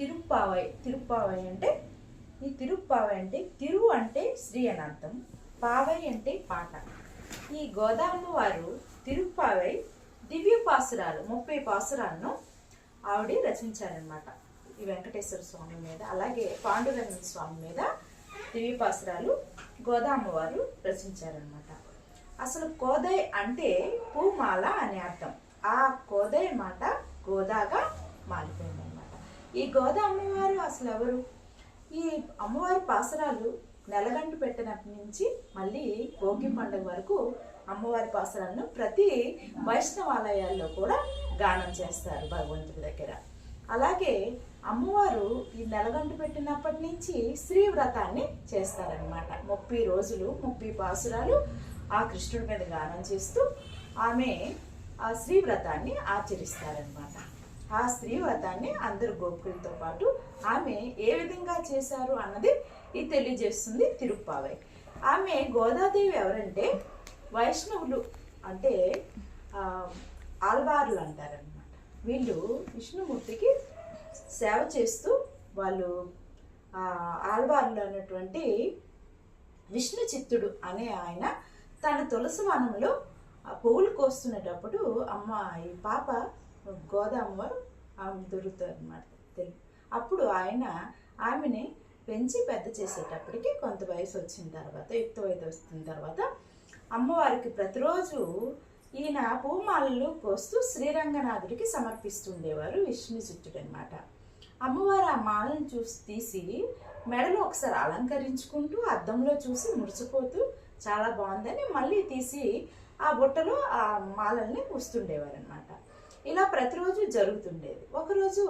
తిరుప్పావై తిరుప్పావై అంటే ఈ తిరుప్పావై అంటే తిరు అంటే శ్రీ అని అర్థం. పావై అంటే పాట. ఈ గోదామ్మ వారు తిరుప్పావై దివ్య పాసురాలు ముప్పై పాసురాలను ఆవిడ రచించారనమాట ఈ వెంకటేశ్వర స్వామి మీద అలాగే పాండురంగ స్వామి మీద దివ్య పాసురాలు గోదామ్మ వారు రచించారనమాట అసలు కోదయ్ అంటే పూమాల అనే అర్థం. ఆ కోదయ్ మాట గోదాగా మారిపోయింది ఈ గోద అమ్మవారు అసలు ఎవరు? ఈ అమ్మవారి పాసరాలు నెలగంటు పెట్టినప్పటి నుంచి మళ్ళీ భోగి పండుగ వరకు అమ్మవారి పాసరాలను ప్రతి వైష్ణవాలయాల్లో కూడా గానం చేస్తారు భగవంతుడి దగ్గర. అలాగే అమ్మవారు ఈ నెలగంటు పెట్టినప్పటి నుంచి శ్రీ వ్రతాన్ని చేస్తారనమాట ముప్పై రోజులు ముప్పై పాసురాలు ఆ కృష్ణుడి మీద గానం చేస్తూ ఆమె ఆ శ్రీ వ్రతాన్ని ఆచరిస్తారనమాట ఆ స్త్రీ వ్రతాన్ని అందరు గోపికలతో పాటు ఆమె ఏ విధంగా చేశారు అన్నది ఇది తెలియజేస్తుంది తిరుప్పావై. ఆమె గోదాదేవి ఎవరంటే వైష్ణవులు అంటే ఆల్వార్లు అంటారనమాట వీళ్ళు విష్ణుమూర్తికి సేవ చేస్తూ వాళ్ళు ఆల్వార్లు అన్నటువంటి విష్ణు చిత్తుడు అనే ఆయన తన తులసి వనంలో ఆ పువ్వులు కోస్తున్నటప్పుడు అమ్మ ఈ పాప గోదామ్మ ఆమె దొరుకుతారు అనమాట తెలుగు. అప్పుడు ఆయన ఆమెని పెంచి పెద్ద చేసేటప్పటికి కొంత వయసు వచ్చిన తర్వాత యుక్త వయసు వచ్చిన తర్వాత అమ్మవారికి ప్రతిరోజు ఈయన పూమాలలు కోస్తూ శ్రీరంగనాథుడికి సమర్పిస్తుండేవారు విష్ణు చిత్తుడు అనమాట అమ్మవారు ఆ మాలను చూసి తీసి మెడలో ఒకసారి అలంకరించుకుంటూ అద్దంలో చూసి మురిసిపోతూ చాలా బాగుందని మళ్ళీ తీసి ఆ బుట్టలో ఆ మాలల్ని పూస్తుండేవారు అనమాట ఇలా ప్రతిరోజు జరుగుతుండేది. ఒకరోజు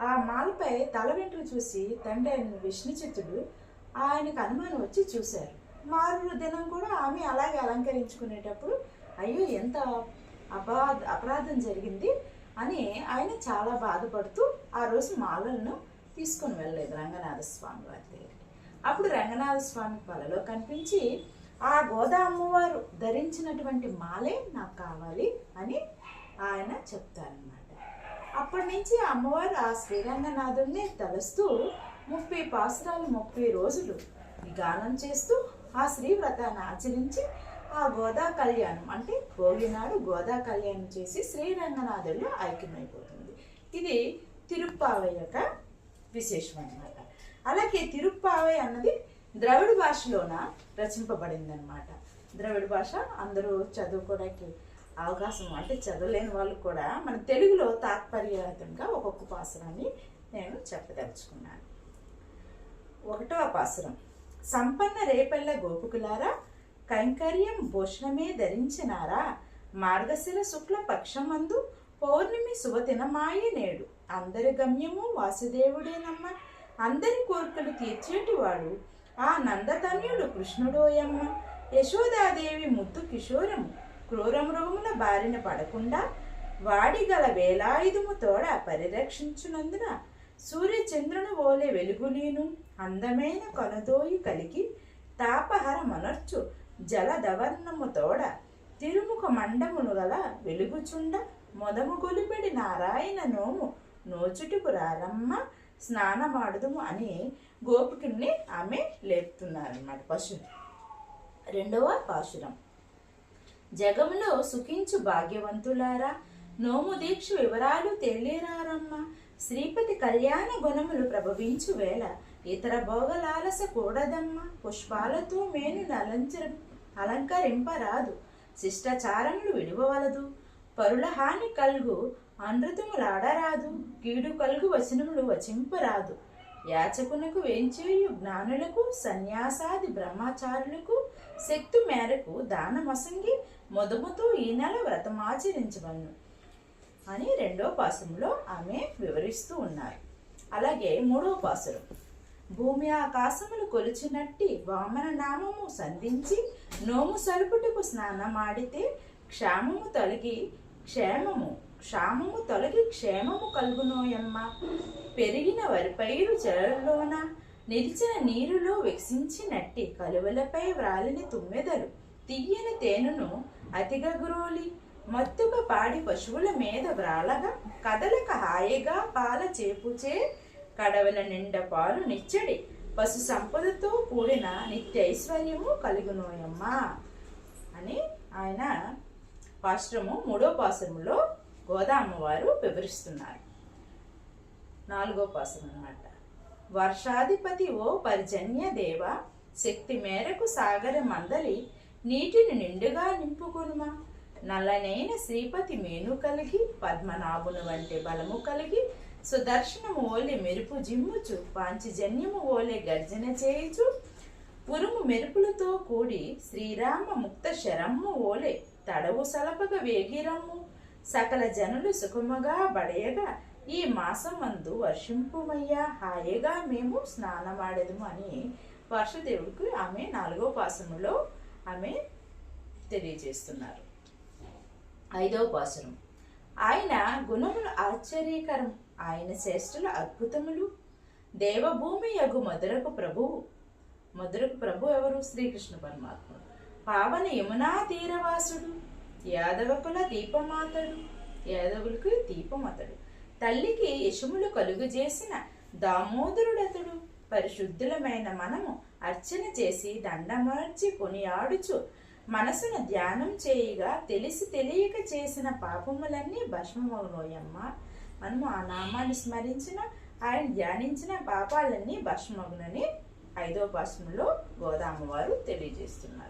ఆ మాలపై తల వెంట్రు చూసి తండ్రి అయిన విష్ణుచిత్తుడు ఆయనకు అనుమానం వచ్చి చూశారు. మారు దినం కూడా ఆమె అలాగే అలంకరించుకునేటప్పుడు అయ్యో ఎంత అపరాధ అపరాధం జరిగింది అని ఆయన చాలా బాధపడుతూ ఆ రోజు మాలలను తీసుకొని వెళ్ళలేదు రంగనాథ స్వామి వారి దగ్గరికి. అప్పుడు రంగనాథ స్వామి కలలో కనిపించి ఆ గోదా అమ్మవారు ధరించినటువంటి మాలే నాకు కావాలి అని ఆయన చెప్తారనమాట అప్పటి నుంచి అమ్మవారు ఆ శ్రీరంగనాథుడిని తలుస్తూ ముప్పై పాసురాలు ముప్పై రోజులు గానం చేస్తూ ఆ శ్రీ వ్రతాన్ని ఆచరించి ఆ గోదా కళ్యాణం అంటే భోగినాడు గోదా కళ్యాణం చేసి శ్రీరంగనాథుల్లో ఐక్యమైపోతుంది. ఇది తిరుప్పావై యొక్క విశేషం అన్నమాట అలాగే తిరుప్పావై అన్నది ద్రవిడ భాషలోన రచింపబడింది అనమాట ద్రవిడ భాష అందరూ చదువుకోవడానికి అవకాశం అంటే చదవలేని వాళ్ళు కూడా మన తెలుగులో తాత్పర్యతంగా ఒక్కొక్క పాసరాన్ని నేను చెప్పదలుచుకున్నాను. ఒకటో పాసురం. సంపన్న రేపల్ల గోపుకులారా? కైంకర్యం భూషణమే ధరించినారా? మార్గశిర శుక్ల పక్షమందు పౌర్ణమి శుభదినమాయే నేడు. అందరి గమ్యము వాసుదేవుడేనమ్మ. అందరి కోరికలు తీర్చేటివాడు ఆ నందతన్యుడు కృష్ణుడోయమ్మ. యశోదాదేవి ముద్దు కిషోరము. క్రూర మృగముల బారిన పడకుండా వాడిగల వేలాయుధము తోడ పరిరక్షించునందున సూర్యచంద్రుని ఓలే వెలుగులీను అందమైన కొనదోయి కలిగి తాపహర మనర్చు జలదవర్ణము తోడ తిరుముఖ మండమును గల వెలుగుచుండ మొదము గొలిపెడి నారాయణ నోము నోచుటికు రారమ్మ స్నానమాడదుము అని గోపికుల్ని ఆమె లేపుతున్నారన్నమాట. పశు రెండవ పాశురం. జగంలో సుఖించు భాగ్యవంతులారా. నోము దీక్ష వివరాలు తెలియరారమ్మా. శ్రీపతి కళ్యాణ గుణములు ప్రభవించు వేళ ఇతర భోగలాలస కూడదమ్మా. పుష్పాలతో మేను అలంచర అలంకరింపరాదు. శిష్టాచారములు విడువవలదు. పరుల హాని కలుగు అనృతములాడరాదు. కీడు కలుగు వచనములు వచింపరాదు. యాచకునకు వేంచేయు జ్ఞానులకు సన్యాసాది బ్రహ్మచారులకు శక్తి మేరకు దానమసంగి మొదముతో ఈ నెల వ్రతమాచరించవలను అని రెండో పాసంలో ఆమె వివరిస్తూ ఉన్నారు. అలాగే మూడో పాసురం. భూమి ఆకాశములు కొలిచినట్టి వామన నామము సంధించి నోము సలుపుటకు స్నానమాడితే క్షామము తొలగి క్షేమము క్షామము తొలగి క్షేమము కలుగునోయమ్మ. పెరిగిన వరిపైరు చెరలోన నిలిచిన నీరులో వికసించినట్టి కలువలపై వ్రాలిని తుమ్మెదలు తీయని తేనెను అతిగగురోలి మత్తుగా పాడి పశువుల మీద వ్రాలగా కదలక హాయిగా పాల చేపుచే కడవల నిండా పాలు నిచ్చడి పశు సంపదతో కూడిన నిత్య ఐశ్వర్యము కలుగునోయమ్మ. అని ఆయన పాశ్రము మూడో పాశ్రములో గోదామ్మవారు వివరిస్తున్నారు. నాలుగో పాసం అన్నమాట. వర్షాధిపతి ఓ పరిజన్య దేవ శక్తి మేరకు సాగర మందలి నీటిని నిండుగా నింపుకొనుమా? నల్లనైన శ్రీపతి మేను కలిగి పద్మనాభుని వంటి బలము కలిగి సుదర్శనము ఓలే మెరుపు జిమ్ముచు పాంచజన్యము ఓలే గర్జన చేయుచు పురుము మెరుపులతో కూడి శ్రీరామ ముక్త శరమ్ము ఓలే తడవు సలపగ వేగిరమ్ము. సకల జనులు సుఖముగా బడయగా ఈ మాసమందు వర్షింపుమయ్యా హాయిగా మేము స్నానమాడేదము అని వర్షదేవుడికి ఆమె నాలుగో పాసములో ఆమె తెలియజేస్తున్నారు. ఐదవ పాసనం ఆయన గుణములు ఆశ్చర్యకరం. ఆయన శ్రేష్ఠుల అద్భుతములు. దేవభూమి యగు మధురకు ప్రభువు. మధురకు ప్రభు ఎవరు? శ్రీకృష్ణ పరమాత్ముడు. పావన యమునా తీరవాసుడు. యాదవకుల దీపమాతడు. యాదవులకు దీపమతడు. తల్లికి యశములు కలుగు చేసిన దామోదరుడతడు. పరిశుద్ధులమైన మనము అర్చన చేసి దండమర్చి కొనియాడుచు మనసును ధ్యానం చేయగా తెలిసి తెలియక చేసిన పాపములన్నీ భస్మమగునోయమ్మ. మనము ఆ నామాన్ని స్మరించిన ఆయన ధ్యానించిన పాపాలన్నీ భస్మమగునని ఐదో పాశంలో గోదామ వారు తెలియజేస్తున్నారు.